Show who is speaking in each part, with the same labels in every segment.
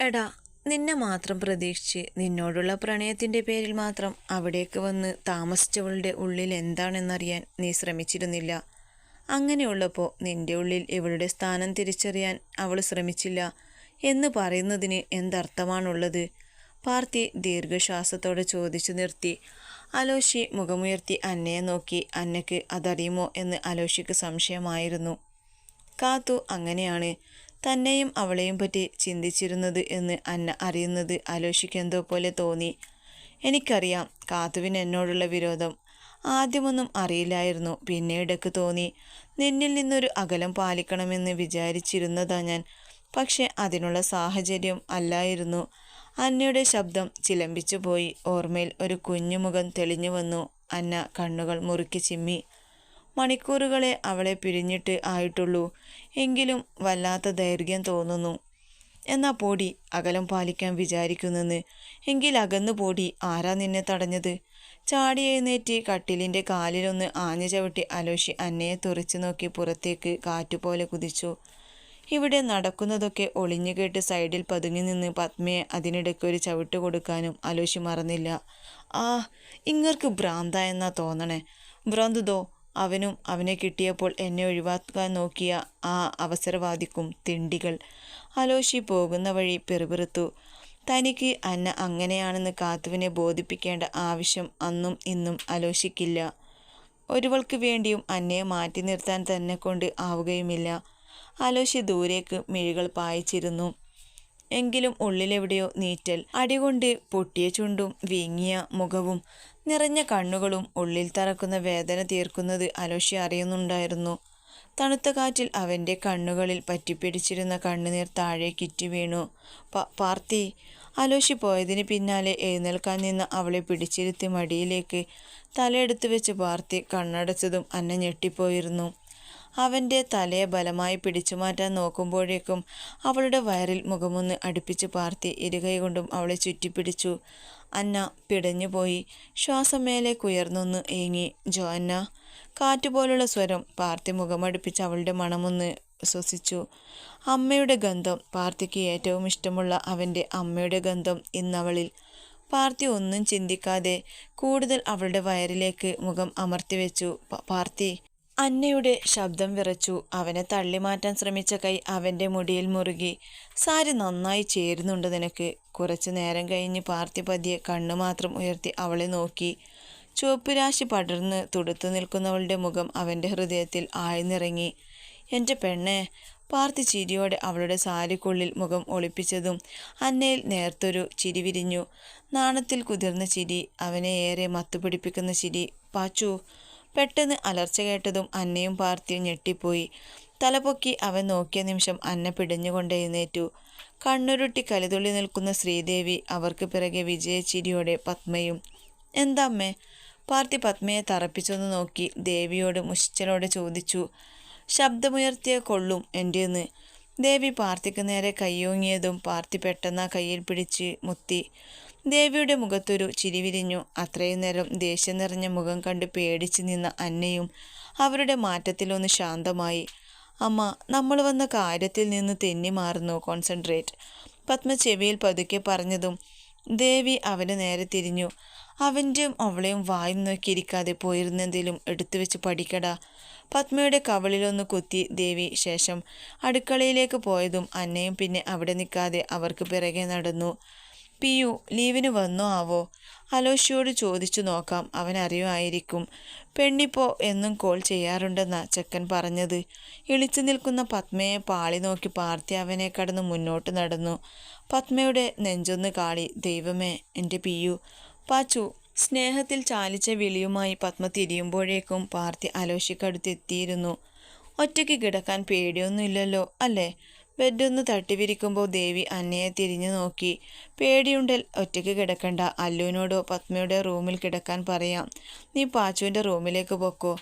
Speaker 1: എടാ നിന്നെ മാത്രം പ്രതീക്ഷിച്ച് നിന്നോടുള്ള പ്രണയത്തിന്റെ പേരിൽ മാത്രം അവിടേക്ക് വന്ന് താമസിച്ചവളുടെ ഉള്ളിൽ എന്താണെന്നറിയാൻ നീ ശ്രമിച്ചിരുന്നില്ല. അങ്ങനെയുള്ളപ്പോൾ നിന്റെ ഉള്ളിൽ ഇവളുടെ സ്ഥാനം തിരിച്ചറിയാൻ അവൾ ശ്രമിച്ചില്ല എന്ന് പറയുന്നതിന് എന്തർത്ഥമാണുള്ളത്? പാർത്തി ദീർഘശ്വാസത്തോടെ ചോദിച്ചു നിർത്തി. അലോഷി മുഖമുയർത്തി അന്നയെ നോക്കി അന്നയ്ക്ക് അതറിയുമോ എന്ന് അലോഷിക്ക് സംശയമായിരുന്നു. കാത്തു അങ്ങനെയാണ്. തന്നെയും അവളെയും പറ്റി ചിന്തിച്ചിരുന്നത് എന്ന് അന്ന അറിയുന്നത് ആലോചിക്കെന്തോ പോലെ തോന്നി. എനിക്കറിയാം കാത്തുവിന് എന്നോടുള്ള വിരോധം. ആദ്യമൊന്നും അറിയില്ലായിരുന്നു. പിന്നീടൊക്കെ തോന്നി നിന്നിൽ നിന്നൊരു അകലം പാലിക്കണമെന്ന് വിചാരിച്ചിരുന്നതാ ഞാൻ. പക്ഷെ അതിനുള്ള സാഹചര്യം അല്ലായിരുന്നു. അന്നയുടെ ശബ്ദം ചിലമ്പിച്ചു പോയി ഓർമ്മയിൽ ഒരു കുഞ്ഞുമുഖം തെളിഞ്ഞു വന്നു അന്ന കണ്ണുകൾ മുറുക്കി ചിമ്മി. മണിക്കൂറുകളെ അവളെ പിരിഞ്ഞിട്ട് ആയിട്ടുള്ളൂ. എങ്കിലും വല്ലാത്ത ദൈർഘ്യം തോന്നുന്നു. എന്നാ പോടി അകലം പാലിക്കാൻ വിചാരിക്കുന്നെന്ന്. എങ്കിൽ അകന്നു പോടി ആരാ നിന്നെ തടഞ്ഞത്? ചാടി എഴുന്നേറ്റ് കട്ടിലിന്റെ കാലിലൊന്ന് ആഞ്ഞു ചവിട്ടി അലോഷി അന്നയെ തുറച്ചു നോക്കി പുറത്തേക്ക് കാറ്റുപോലെ കുതിച്ചു. ഇവിടെ നടക്കുന്നതൊക്കെ ഒളിഞ്ഞു കേട്ട് സൈഡിൽ പതുങ്ങി നിന്ന് പത്മയെ അതിനിടയ്ക്ക് ഒരു ചവിട്ട് കൊടുക്കാനും അലോഷി മറന്നില്ല. ആ ഇങ്ങർക്ക് ഭ്രാന്ത എന്നാ തോന്നണേ. ഭ്രാന്തുതോ അവനും അവനെ കിട്ടിയപ്പോൾ എന്നെ ഒഴിവാക്കാൻ നോക്കിയ ആ അവസരവാദിക്കും തിണ്ടികൾ. അലോഷി പോകുന്ന വഴി പെറുപിറുത്തു. തനിക്ക് അന്ന അങ്ങനെയാണെന്ന് കാത്തുവിനെ ബോധിപ്പിക്കേണ്ട ആവശ്യം അന്നും ഇന്നും അലോഷിക്കില്ല ഒരുവൾക്ക് വേണ്ടിയും അന്നയെ മാറ്റി നിർത്താൻ തന്നെ കൊണ്ട് ആവുകയുമില്ല. അലോഷി ദൂരേക്ക് മിഴികൾ പായിച്ചിരുന്നു. എങ്കിലും ഉള്ളിലെവിടെയോ നീറ്റൽ. അടികൊണ്ട് പൊട്ടിയ ചുണ്ടും വീങ്ങിയ മുഖവും നിറഞ്ഞ കണ്ണുകളും ഉള്ളിൽ തറക്കുന്ന വേദന തീർക്കുന്നത് അലോഷി അറിയുന്നുണ്ടായിരുന്നു. തണുത്ത കാറ്റിൽ അവന്റെ കണ്ണുകളിൽ പറ്റിപ്പിടിച്ചിരുന്ന കണ്ണുനീർ താഴെ കിറ്റി വീണു. പാർത്തി. അലോഷി പോയതിന് പിന്നാലെ എഴുന്നേൽക്കാൻ നിന്ന് അവളെ പിടിച്ചിരുത്തി മടിയിലേക്ക് തലയെടുത്തു വെച്ച് പാർത്തി കണ്ണടച്ചതും അന്ന ഞെട്ടിപ്പോയിരുന്നു. അവന്റെ തലയെ ബലമായി പിടിച്ചു മാറ്റാൻ നോക്കുമ്പോഴേക്കും അവളുടെ വയറിൽ മുഖമൊന്ന് അടുപ്പിച്ച് പാർത്തി ഇരുകൈ കൊണ്ടും അവളെ ചുറ്റിപ്പിടിച്ചു. അന്ന പിടഞ്ഞുപോയി. ശ്വാസം മേലെ കുയർന്നൊന്ന് ഏങ്ങി ജോ അന്ന കാറ്റുപോലുള്ള സ്വരം പാർത്തി മുഖമടുപ്പിച്ച് അവളുടെ മണമൊന്ന് ശ്വസിച്ചു. അമ്മയുടെ ഗന്ധം പാർത്തിക്ക് ഏറ്റവും ഇഷ്ടമുള്ള അവന്റെ അമ്മയുടെ ഗന്ധം ഇന്നവളിൽ. പാർത്തി ഒന്നും ചിന്തിക്കാതെ കൂടുതൽ അവളുടെ വയറിലേക്ക് മുഖം അമർത്തി വെച്ചു പാർത്തി അന്നയുടെ ശബ്ദം വിറച്ചു. അവനെ തള്ളിമാറ്റാൻ ശ്രമിച്ച കൈ അവന്റെ മുടിയിൽ മുറുകി. സാരി നന്നായി ചേരുന്നുണ്ട് നിനക്ക്. കുറച്ചു നേരം കഴിഞ്ഞ് പാർത്തി പതിയെ കണ്ണു മാത്രം ഉയർത്തി അവളെ നോക്കി. ചുവപ്പുരാശി പടർന്ന് തുടുത്തു നിൽക്കുന്നവളുടെ മുഖം അവന്റെ ഹൃദയത്തിൽ ആഴ്ന്നിറങ്ങി. എന്റെ പെണ്ണെ പാർത്തി ചിരിയോടെ അവളുടെ സാരിക്കുള്ളിൽ മുഖം ഒളിപ്പിച്ചതും അന്നയിൽ നേർത്തൊരു ചിരി വിരിഞ്ഞു. നാണത്തിൽ കുതിർന്ന ചിരി അവനെ ഏറെ മത്തുപിടിപ്പിക്കുന്ന ചിരി. പാച്ചു പെട്ടെന്ന് അലർച്ച കേട്ടതും അന്നയും പാർത്തിയും ഞെട്ടിപ്പോയി. തലപൊക്കി അവൻ നോക്കിയ നിമിഷം അന്ന പിടഞ്ഞുകൊണ്ട് എഴുന്നേറ്റു. കണ്ണുരുട്ടി കലിതുള്ളി നിൽക്കുന്ന ശ്രീദേവി അവർക്ക് പിറകെ വിജയച്ചിരിയോടെ പത്മയും എന്താമ്മേ പാർത്തി പത്മയെ തറപ്പിച്ചൊന്ന് നോക്കി ദേവിയോട് മുഷിച്ചലോടെ ചോദിച്ചു. ശബ്ദമുയർത്തിയ കൊള്ളും എന്റെന്ന് ദേവി പാർത്തിക്ക് നേരെ കയ്യോങ്ങിയതും പാർത്തി പെട്ടെന്ന് കയ്യിൽ പിടിച്ച് മുത്തി. ദേവിയുടെ മുഖത്തൊരു ചിരിവിരിഞ്ഞു അത്രയും നേരം ദേഷ്യം നിറഞ്ഞ മുഖം കണ്ട് പേടിച്ചു നിന്ന അന്നയും അവരുടെ മാറ്റത്തിലൊന്ന് ശാന്തമായി. അമ്മ നമ്മൾ വന്ന കാര്യത്തിൽ നിന്ന് തെന്നി മാറുന്നു കോൺസെൻട്രേറ്റ് പത്മ ചെവിയിൽ പതുക്കെ പറഞ്ഞതും ദേവി അവന് നേരെ തിരിഞ്ഞു. അവന്റെയും അവളെയും വായും നോക്കിയിരിക്കാതെ പോയിരുന്നെന്തെങ്കിലും എടുത്തു വെച്ച് പഠിക്കടാ. പത്മയുടെ കവളിലൊന്ന് കുത്തി ദേവി ശേഷം അടുക്കളയിലേക്ക് പോയതും അന്നയും പിന്നെ അവിടെ നിൽക്കാതെ അവർക്ക് പിറകെ നടന്നു. പിയു ലീവിന് വന്നോ ആവോ? അലോഷിയോട് ചോദിച്ചു നോക്കാം. അവൻ അറിയുമായിരിക്കും. പെണ്ണിപ്പോ എന്നും കോൾ ചെയ്യാറുണ്ടെന്ന ചെക്കൻ പറഞ്ഞത്. ഇളിച്ചു നിൽക്കുന്ന പത്മയെ പാളി നോക്കി പാർത്തി അവനെ കടന്ന് മുന്നോട്ട് നടന്നു. പത്മയുടെ നെഞ്ചൊന്ന് കാളി ദൈവമേ എന്റെ പിയു. പാച്ചു സ്നേഹത്തിൽ ചാലിച്ച വിളിയുമായി പത്മ തിരിയുമ്പോഴേക്കും പാർത്തി അലോഷിക്കടുത്തെത്തിയിരുന്നു ഒറ്റയ്ക്ക് കിടക്കാൻ പേടിയൊന്നുമില്ലല്ലോ അല്ലേ? ബെഡൊന്ന് തട്ടിവിരിക്കുമ്പോൾ ദേവി അന്നയെ തിരിഞ്ഞു നോക്കി. പേടിയുണ്ടൽ ഒറ്റയ്ക്ക് കിടക്കണ്ട. അല്ലുവിനോടോ പത്മയുടെ റൂമിൽ കിടക്കാൻ പറയാം. നീ പാച്ചുവിന്റെ റൂമിലേക്ക് പൊക്കോ.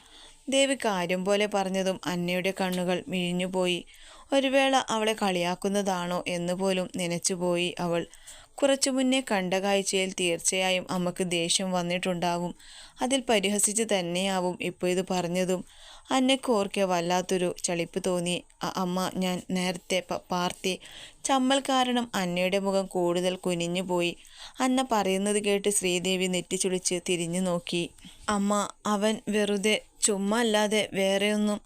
Speaker 1: ദേവി കാര്യം പോലെ പറഞ്ഞതും അന്നയുടെ കണ്ണുകൾ മിഴിഞ്ഞുപോയി. ഒരു വേള അവളെ കളിയാക്കുന്നതാണോ എന്ന് പോലും നനച്ചുപോയി അവൾ. കുറച്ചു മുന്നേ കണ്ട കാഴ്ചയിൽ തീർച്ചയായും അമ്മയ്ക്ക് ദേഷ്യം വന്നിട്ടുണ്ടാവും. അതിൽ പരിഹസിച്ച് തന്നെയാവും ഇപ്പോൾ ഇത് പറഞ്ഞതും. അന്നയ്ക്ക് ഓർക്കെ വല്ലാത്തൊരു ചളിപ്പ് തോന്നി. അമ്മ ഞാൻ നേരത്തെ പാർത്തി. ചമ്മൽ കാരണം അന്നയുടെ മുഖം കൂടുതൽ കുനിഞ്ഞു പോയി. അന്ന പറയുന്നത് കേട്ട് ശ്രീദേവി നെറ്റിച്ചുളിച്ച് തിരിഞ്ഞു നോക്കി. അമ്മ അവൻ വെറുതെ ചുമ്മാ അല്ലാതെ വേറെയൊന്നും.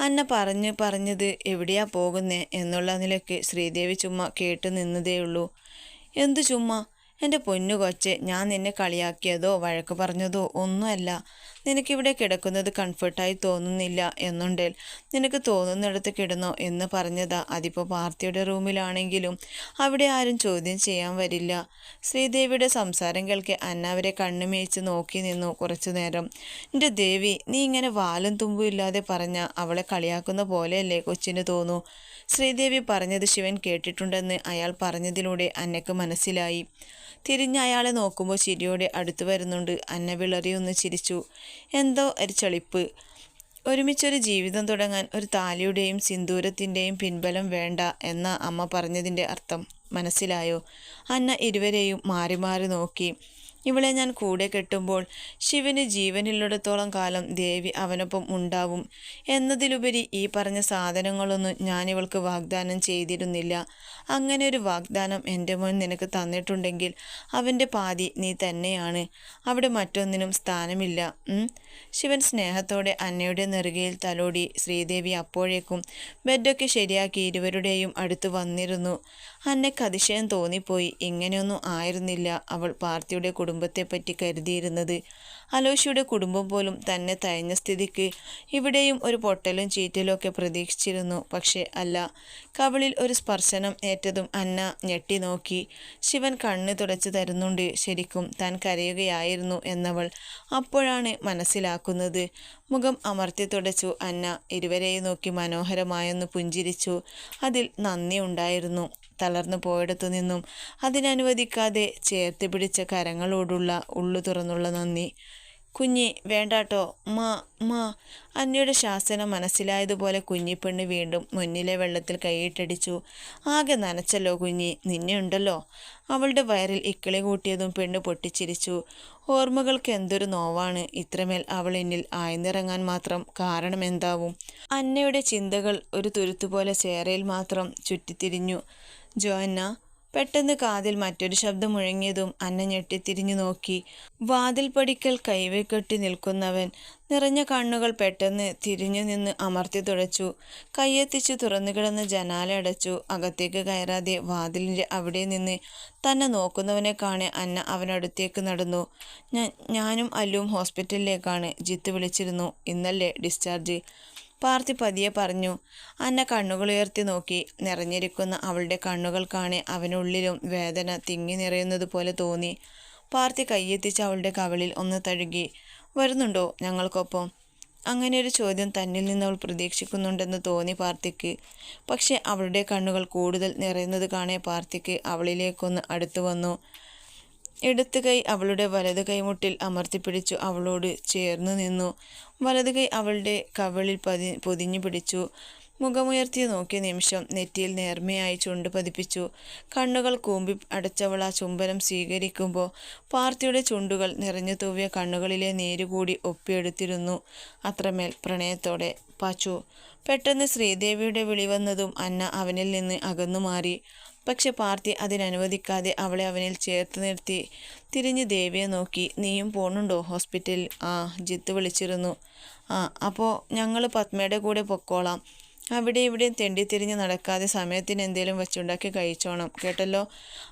Speaker 1: അന്ന പറഞ്ഞ് പറഞ്ഞത് എവിടെയാ പോകുന്നേ എന്നുള്ള നിലയ്ക്ക് ശ്രീദേവി ചുമ്മാ കേട്ടു നിന്നതേയുള്ളൂ. എന്തു ചുമ്മാ? എന്റെ പൊന്നു കൊച്ചെ ഞാൻ നിന്നെ കളിയാക്കിയതോ വഴക്ക് പറഞ്ഞതോ ഒന്നുമല്ല. നിനക്കിവിടെ കിടക്കുന്നത് കംഫർട്ടായി തോന്നുന്നില്ല എന്നുണ്ടേൽ നിനക്ക് തോന്നുന്നിടത്ത് കിടന്നോ എന്ന് പറഞ്ഞതാ. അതിപ്പോൾ പാർത്തിയുടെ റൂമിലാണെങ്കിലും അവിടെ ആരും ചോദ്യം ചെയ്യാൻ വരില്ല. ശ്രീദേവിയുടെ സംസാരം കേൾക്കെ അന്നാവരെ കണ്ണുമേച്ച് നോക്കി നിന്നു കുറച്ചു നേരം. എന്റെ ദേവി നീ ഇങ്ങനെ വാലും തുമ്പും ഇല്ലാതെ പറഞ്ഞ അവളെ കളിയാക്കുന്ന പോലെയല്ലേ കൊച്ചിന് തോന്നൂ? ശ്രീദേവി പറഞ്ഞത് ശിവൻ കേട്ടിട്ടുണ്ടെന്ന് അയാൾ പറഞ്ഞതിലൂടെ അന്നയ്ക്ക് മനസ്സിലായി. തിരിഞ്ഞ് അയാളെ നോക്കുമ്പോൾ ചിരിയോടെ അടുത്തു വരുന്നുണ്ട്. അന്ന വിളറി ഒന്ന് ചിരിച്ചു. എന്തോ ഒരു ചളിപ്പ്. ഒരുമിച്ചൊരു ജീവിതം തുടങ്ങാൻ ഒരു താലിയുടെയും സിന്ദൂരത്തിന്റെയും പിൻബലം വേണ്ട എന്ന അമ്മ പറഞ്ഞതിന്റെ അർത്ഥം മനസ്സിലായോ? അന്ന ഇരുവരെയും മാറി മാറി നോക്കി. ഇവളെ ഞാൻ കൂടെ കെട്ടുമ്പോൾ ശിവന് ജീവനില്ലിടത്തോളം കാലം ദേവി അവനൊപ്പം ഉണ്ടാവും. എന്നതിലുപരി ഈ പറഞ്ഞ സാധനങ്ങളൊന്നും ഞാൻ ഇവൾക്ക് വാഗ്ദാനം ചെയ്തിരുന്നില്ല. അങ്ങനെ ഒരു വാഗ്ദാനം എന്റെ മോൻ നിനക്ക് തന്നിട്ടുണ്ടെങ്കിൽ അവന്റെ പാതി നീ തന്നെയാണ്. അവിടെ മറ്റൊന്നിനും സ്ഥാനമില്ല. ശിവൻ സ്നേഹത്തോടെ അന്നയുടെ നെറുകയിൽ തലോടി ശ്രീദേവി അപ്പോഴേക്കും ബെഡൊക്കെ ശരിയാക്കി ഇരുവരുടെയും അടുത്ത് വന്നിരുന്നു. അന്നയ്ക്ക് അതിശയം തോന്നിപ്പോയി. ഇങ്ങനെയൊന്നും ആയിരുന്നില്ല അവൾ പാർത്തിയുടെ കുടുംബത്തെപ്പറ്റി കരുതിയിരുന്നത്. അലോഷിയുടെ കുടുംബം പോലും തന്നെ തഴഞ്ഞ സ്ഥിതിക്ക് ഇവിടെയും ഒരു പൊട്ടലും ചീറ്റലും ഒക്കെ പ്രതീക്ഷിച്ചിരുന്നു. പക്ഷേ അല്ല. കവളിൽ ഒരു സ്പർശനം ഏറ്റതും അന്ന ഞെട്ടി നോക്കി. ശിവൻ കണ്ണ് തുടച്ചു തരുന്നുണ്ട് ശരിക്കും. താൻ കരയുകയായിരുന്നു എന്നവൾ അപ്പോഴാണ് മനസ്സിലാക്കുന്നത്. മുഖം അമർത്തി തുടച്ചു അന്ന. ഇരുവരെയും നോക്കി മനോഹരമായൊന്ന് പുഞ്ചിരിച്ചു. അതിൽ നന്ദി ഉണ്ടായിരുന്നു. തളർന്നു പോയിടത്തു നിന്നും അതിനനുവദിക്കാതെ ചേർത്ത് പിടിച്ച കരങ്ങളോടുള്ള ഉള്ളു തുറന്നുള്ള നന്ദി. കുഞ്ഞി വേണ്ടാട്ടോ. മാ മാ. അന്നയുടെ ശാസനം മനസ്സിലായതുപോലെ കുഞ്ഞിപ്പെണ്ണ് വീണ്ടും മുന്നിലെ വെള്ളത്തിൽ കൈയിട്ടടിച്ചു. ആകെ നനച്ചല്ലോ കുഞ്ഞി. നിന്നെ ഉണ്ടല്ലോ. അവളുടെ വയറിൽ ഇക്കിളി കൂട്ടിയതും പെണ്ണ് പൊട്ടിച്ചിരിച്ചു. ഓർമ്മകൾക്ക് എന്തൊരു നോവാണ്. ഇത്രമേൽ അവൾ എന്നിൽ ആയന്നിറങ്ങാൻ മാത്രം കാരണമെന്താവും അന്നയുടെ ചിന്തകൾ ഒരു തുരുത്തുപോലെ ചേരയിൽ മാത്രം ചുറ്റിത്തിരിഞ്ഞു. ജോന്ന പെട്ടെന്ന് കാതിൽ മറ്റൊരു ശബ്ദം മുഴങ്ങിയതും അന്ന ഞെട്ടിത്തിരിഞ്ഞു നോക്കി. വാതിൽ പടിക്കൽ കൈവെക്കെട്ടി നിൽക്കുന്നവൻ നിറഞ്ഞ കണ്ണുകൾ പെട്ടെന്ന് തിരിഞ്ഞു നിന്ന് അമർത്തി തുടച്ചു. കയ്യെത്തിച്ചു തുറന്നു കിടന്ന ജനാല അടച്ചു. അകത്തേക്ക് കയറാതെ വാതിലിന്റെ അവിടെ നിന്ന് തന്നെ നോക്കുന്നവനെ കാണെ അന്ന അവനടുത്തേക്ക് നടന്നു. ഞാൻ ഞാനും അല്ലും ഹോസ്പിറ്റലിലേക്കാണ്. ജിത്ത് വിളിച്ചിരുന്നു. ഇന്നല്ലേ ഡിസ്ചാർജ്? പാർത്തി പതിയെ പറഞ്ഞു അന്ന കണ്ണുകളുയർത്തി നോക്കി. നിറഞ്ഞിരിക്കുന്ന അവളുടെ കണ്ണുകൾ കാണെ അവനുള്ളിലും വേദന തിങ്ങി നിറയുന്നത് പോലെ തോന്നി. പാർത്തി കയ്യെത്തിച്ച് അവളുടെ കവളിൽ ഒന്ന് തഴുകി വരുന്നുണ്ടോ ഞങ്ങൾക്കൊപ്പം? അങ്ങനെ ഒരു ചോദ്യം തന്നിൽ നിന്ന് അവൾ പ്രതീക്ഷിക്കുന്നുണ്ടെന്ന് തോന്നി പാർത്തിക്ക്. പക്ഷെ അവളുടെ കണ്ണുകൾ കൂടുതൽ നിറയുന്നത് കാണേ പാർത്തിക്ക് അവളിലേക്കൊന്ന് അടുത്തു വന്നു. ഇടത്ത് കൈ അവളുടെ വലത് കൈമുട്ടിൽ അമർത്തിപ്പിടിച്ചു അവളോട് ചേർന്ന് നിന്നു. വലത് കൈ അവളുടെ കവളിൽ പതി പൊതിഞ്ഞു പിടിച്ചു. മുഖമുയർത്തി നോക്കിയ നിമിഷം നെറ്റിയിൽ നേർമയായി ചുണ്ട് പതിപ്പിച്ചു. കണ്ണുകൾ കൂമ്പി അടച്ചവൾ ആ ചുംബനം സ്വീകരിക്കുമ്പോൾ പാർത്തിയുടെ ചുണ്ടുകൾ നിറഞ്ഞു തൂവിയ കണ്ണുകളിലെ നേരുകൂടി ഒപ്പിയെടുത്തിരുന്നു. അത്രമേൽ പ്രണയത്തോടെ പാച്ചു പെട്ടെന്ന് ശ്രീദേവിയുടെ വിളി വന്നതും അന്ന അവനിൽ നിന്ന് അകന്നു മാറി പക്ഷെ പാർത്തി അതിനനുവദിക്കാതെ അവളെ അവനിൽ ചേർത്ത് നിർത്തി. തിരിഞ്ഞ് ദേവിയെ നോക്കി. നീയും പോണുണ്ടോ ഹോസ്പിറ്റലിൽ? ആ ജിത്ത് വിളിച്ചിരുന്നു. ആ അപ്പോൾ ഞങ്ങൾ പത്മയുടെ കൂടെ പൊക്കോളാം. അവിടെ ഇവിടെയും തെണ്ടിത്തിരിഞ്ഞ് നടക്കാതെ സമയത്തിന് എന്തേലും വെച്ചുണ്ടാക്കി കഴിച്ചോണം. കേട്ടല്ലോ?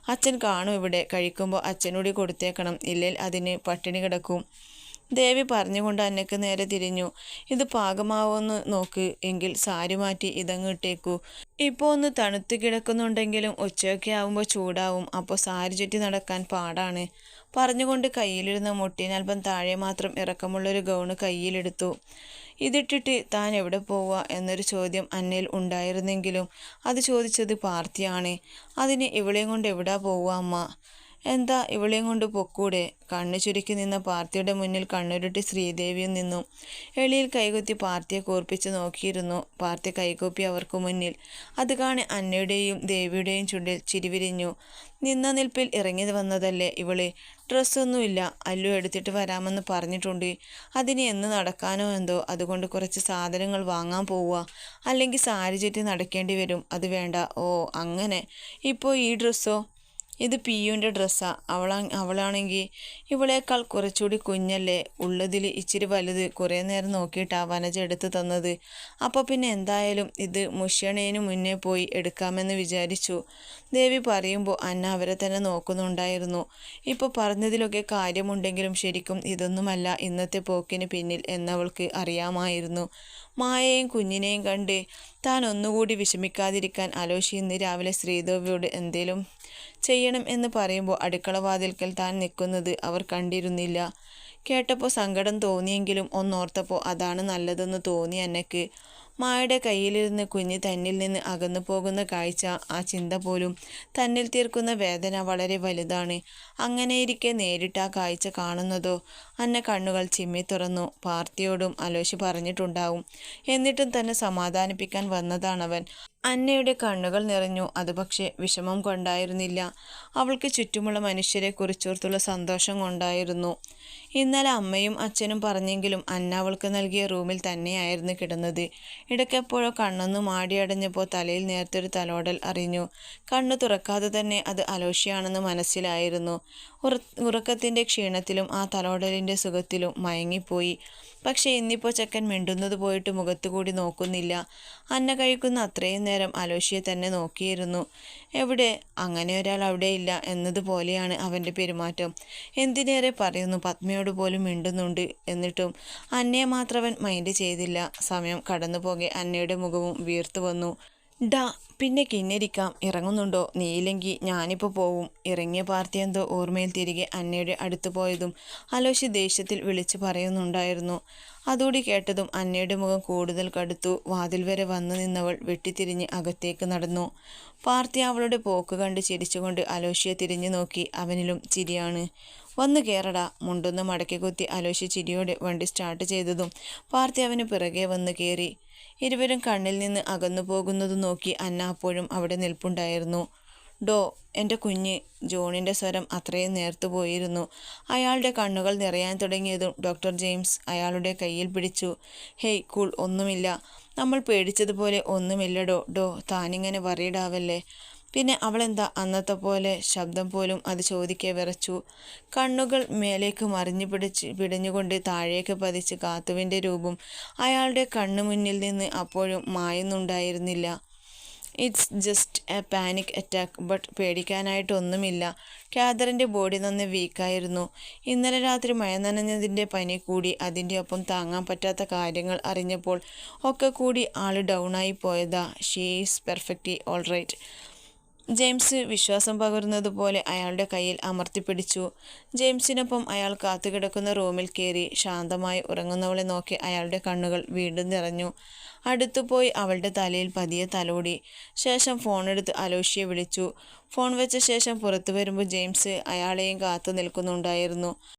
Speaker 1: അച്ഛൻ കാണും ഇവിടെ. കഴിക്കുമ്പോൾ അച്ഛനൂടി കൊടുത്തേക്കണം. ഇല്ലേൽ അതിന് പട്ടിണി കിടക്കും. ദേവി പറഞ്ഞുകൊണ്ട് അന്നയ്ക്ക് നേരെ തിരിഞ്ഞു. ഇത് പാകമാവോന്ന് നോക്ക് എങ്കിൽ സാരി മാറ്റി ഇതങ്ങ് ഇട്ടേക്കൂ. ഇപ്പോൾ ഒന്ന് തണുത്ത് കിടക്കുന്നുണ്ടെങ്കിലും ഉച്ചയൊക്കെ ആവുമ്പോൾ ചൂടാവും അപ്പോൾ സാരി ചുറ്റി നടക്കാൻ പാടാണ്. പറഞ്ഞുകൊണ്ട് കയ്യിലിരുന്ന മുട്ടിനൽപ്പം താഴെ മാത്രം ഇറക്കമുള്ളൊരു ഗൗണ് കയ്യിലെടുത്തു. ഇതിട്ടിട്ട് താൻ എവിടെ പോവുക എന്നൊരു ചോദ്യം അന്നയിൽ ഉണ്ടായിരുന്നെങ്കിലും അത് ചോദിച്ചത് പാർത്തിയാണ് അതിന് ഇവളെയും കൊണ്ട് എവിടാ പോവുക അമ്മ? എന്താ ഇവളെയും കൊണ്ട് പൊക്കൂടെ? കണ്ണു ചുരുക്കി നിന്ന പാർത്തിയുടെ മുന്നിൽ കണ്ണുരുട്ടി ശ്രീദേവിയും നിന്നു. എളിയിൽ കൈകുത്തി പാർത്തിയെ കൂർപ്പിച്ച് നോക്കിയിരുന്നു. പാർത്തി കൈകൂപ്പി അവർക്ക് മുന്നിൽ. അത് കാണി അന്നയുടെയും ദേവിയുടെയും ചുണ്ടിൽ ചിരിവിരിഞ്ഞു. നിന്ന നിൽപ്പിൽ ഇറങ്ങി വന്നതല്ലേ ഇവൾ? ഡ്രസ്സൊന്നുമില്ല. അല്ലു എടുത്തിട്ട് വരാമെന്ന് പറഞ്ഞിട്ടുണ്ട്. അതിന് എന്ന് നടക്കാനോ എന്തോ? അതുകൊണ്ട് കുറച്ച് സാധനങ്ങൾ വാങ്ങാൻ പോവുക. അല്ലെങ്കിൽ സാരി ചുറ്റി നടക്കേണ്ടി വരും. അത് വേണ്ട. ഓ അങ്ങനെ. ഇപ്പോൾ ഈ ഡ്രസ്സോ? ഇത് പിയുവിന്റെ ഡ്രസ്സാണ് അവളാ അവളാണെങ്കിൽ ഇവളേക്കാൾ കുറച്ചുകൂടി കുഞ്ഞല്ലേ? ഉള്ളതിൽ ഇച്ചിരി വലുത്. കുറേ നേരം നോക്കിയിട്ടാ വനജ എടുത്തു തന്നത്. അപ്പോൾ പിന്നെ എന്തായാലും ഇത് മുഷ്യണേനു മുന്നേ പോയി എടുക്കാമെന്ന് വിചാരിച്ചു. ദേവി പറയുമ്പോൾ അന്ന അവരെ തന്നെ നോക്കുന്നുണ്ടായിരുന്നു. ഇപ്പോൾ പറഞ്ഞതിലൊക്കെ കാര്യമുണ്ടെങ്കിലും ശരിക്കും ഇതൊന്നുമല്ല ഇന്നത്തെ പോക്കിന് പിന്നിൽ എന്നവൾക്ക് അറിയാമായിരുന്നു. മായയും കുഞ്ഞിനെയും കണ്ട് താൻ ഒന്നുകൂടി വിഷമിക്കാതിരിക്കാൻ അലോഷി ഇന്ന് രാവിലെ ശ്രീദേവിയോട് എന്തേലും ചെയ്യണം എന്ന് പറയുമ്പോൾ അടുക്കളവാതിൽക്കൽ താൻ നിൽക്കുന്നത് അവർ കണ്ടിരുന്നില്ല. കേട്ടപ്പോൾ സങ്കടം തോന്നിയെങ്കിലും ഒന്നോർത്തപ്പോൾ അതാണ് നല്ലതെന്ന് തോന്നി അന്നയ്ക്ക് മായയുടെ കയ്യിലിരുന്ന് കുഞ്ഞ് തന്നിൽ നിന്ന് അകന്നു പോകുന്ന കാഴ്ച ആ ചിന്ത പോലും തന്നിൽ തീർക്കുന്ന വേദന വളരെ വലുതാണ്. അങ്ങനെയിരിക്കെ നേരിട്ട് ആ കാഴ്ച കാണുന്നതോ? അന്ന കണ്ണുകൾ ചിമ്മി തുറന്നു. പാർത്തിയോടും അലോശി പറഞ്ഞിട്ടുണ്ടാവും. എന്നിട്ടും തന്നെ സമാധാനിപ്പിക്കാൻ വന്നതാണവൻ. അന്നയുടെ കണ്ണുകൾ നിറഞ്ഞു. അത് പക്ഷേ വിഷമം കൊണ്ടായിരുന്നില്ല. അവൾക്ക് ചുറ്റുമുള്ള മനുഷ്യരെ കുറിച്ചോർത്തുള്ള സന്തോഷം കൊണ്ടായിരുന്നു. ഇന്നലെ അമ്മയും അച്ഛനും പറഞ്ഞെങ്കിലും അന്ന അവൾക്ക് നൽകിയ റൂമിൽ തന്നെയായിരുന്നു കിടന്നത്. ഇടയ്ക്കെപ്പോഴോ കണ്ണൊന്ന് മാടിയടഞ്ഞപ്പോൾ തലയിൽ നേരത്തൊരു തലോടൽ അറിഞ്ഞു. കണ്ണു തുറക്കാതെ തന്നെ അത് അലോഷിയാണെന്ന് മനസ്സിലായിരുന്നു. ഉറക്കത്തിന്റെ ക്ഷീണത്തിലും ആ തലോടലിന്റെ സുഖത്തിലും മയങ്ങിപ്പോയി. പക്ഷേ ഇന്നിപ്പോൾ ചെക്കൻ മിണ്ടുന്നത് പോയിട്ട് മുഖത്തുകൂടി നോക്കുന്നില്ല. അന്ന കഴിക്കുന്ന അത്രയും നേരം അലോഷിയെ തന്നെ നോക്കിയിരുന്നു. എവിടെ? അങ്ങനെ ഒരാൾ അവിടെ ഇല്ല എന്നതുപോലെയാണ് അവന്റെ പെരുമാറ്റം. എന്തിനേറെ പറയുന്നു പത്മയോട് പോലും മിണ്ടുന്നുണ്ട് എന്നിട്ടും. അന്നയെ മാത്രവൻ മൈൻഡ് ചെയ്തില്ല. സമയം കടന്നു പോകെ അന്നയുടെ മുഖവും വീർത്തു വന്നു. ഡാ പിന്നെ കിന്നരിക്കാം. ഇറങ്ങുന്നുണ്ടോ? നീയില്ലെങ്കിൽ ഞാനിപ്പോൾ പോവും. ഇറങ്ങിയ പാർട്ടി എന്തോ ഓർമ്മയിൽ തിരികെ അന്നയുടെ അടുത്ത് പോയതും അലോഷി ദേഷ്യത്തിൽ വിളിച്ചു പറയുന്നുണ്ടായിരുന്നു. അതുകൂടി കേട്ടതും അന്നയുടെ മുഖം കൂടുതൽ കടുത്തു. വാതിൽ വരെ വന്നു നിന്നവൾ വെട്ടിത്തിരിഞ്ഞ് അകത്തേക്ക് നടന്നു. പാർത്തി അവളുടെ പോക്ക് കണ്ട് ചിരിച്ചുകൊണ്ട് അലോഷിയെ തിരിഞ്ഞു നോക്കി. അവനിലും ചിരിയാണ്. വന്നു കയറടാ മുണ്ടൊന്ന് മടക്കി കുത്തി അലോഷി ചിരിയോടെ വണ്ടി സ്റ്റാർട്ട് ചെയ്തതും പാർത്തി അവന് പിറകെ വന്ന് കയറി ഇരുവരും കണ്ണിൽ നിന്ന് അകന്നു പോകുന്നത് നോക്കി അന്ന അപ്പോഴും അവിടെ നിൽപ്പുണ്ടായിരുന്നു. ഡോ എന്റെ കുഞ്ഞ് ജോണിന്റെ സ്വരം അത്രയും നേർത്തു പോയിരുന്നു. അയാളുടെ കണ്ണുകൾ നിറയാൻ തുടങ്ങിയതും ഡോക്ടർ ജെയിംസ് അയാളുടെ കയ്യിൽ പിടിച്ചു. ഹേയ് കൂൾ ഒന്നുമില്ല. നമ്മൾ പേടിച്ചതുപോലെ ഒന്നുമില്ലടോ ഡോ താനിങ്ങനെ വറീഡാവല്ലേ? പിന്നെ അവളെന്താ അന്നത്തെ പോലെ ശബ്ദം പോലും അത് ചോദിക്കെ വിറച്ചു. കണ്ണുകൾ മേലേക്ക് മറിഞ്ഞു പിടിച്ച് പിടിഞ്ഞുകൊണ്ട് താഴേക്ക് പതിച്ച് കാത്തുവിന്റെ രൂപം അയാളുടെ കണ്ണു മുന്നിൽ നിന്ന് അപ്പോഴും മായുന്നുണ്ടായിരുന്നില്ല. It's just a panic attack but പേടിക്കാനായിട്ടൊന്നുമില്ല. കാതറിന്റെ ബോഡി നന്ന് വീക്കായിരുന്നു. ഇന്നലെ രാത്രി മഴ നനഞ്ഞതിന്റെ പനി കൂടി അതിന്റെ ഒപ്പം താങ്ങാൻ പറ്റാത്ത കാര്യങ്ങൾ അറിഞ്ഞപ്പോൾ ഒക്കെ കൂടി ആൾ ഡൗണായി പോയതാ. She is perfectly all right James വിശ്വാസം പകരുന്നതുപോലെ അയാളുടെ കയ്യിൽ അമർത്തിപ്പിടിച്ചു. ജെയിംസിനൊപ്പം അയാൾ കാത്തുകിടക്കുന്ന റൂമിൽ കയറി ശാന്തമായി ഉറങ്ങുന്നവളെ നോക്കി അയാളുടെ കണ്ണുകൾ വീണ്ടും നിറഞ്ഞു. അടുത്തുപോയി അവളുടെ തലയിൽ പതിയെ തലോടി. ശേഷം ഫോണെടുത്ത് അലോഷിയെ വിളിച്ചു. ഫോൺ വെച്ച ശേഷം പുറത്തു വരുമ്പോൾ ജെയിംസ് അയാളെയും കാത്തു നിൽക്കുന്നുണ്ടായിരുന്നു.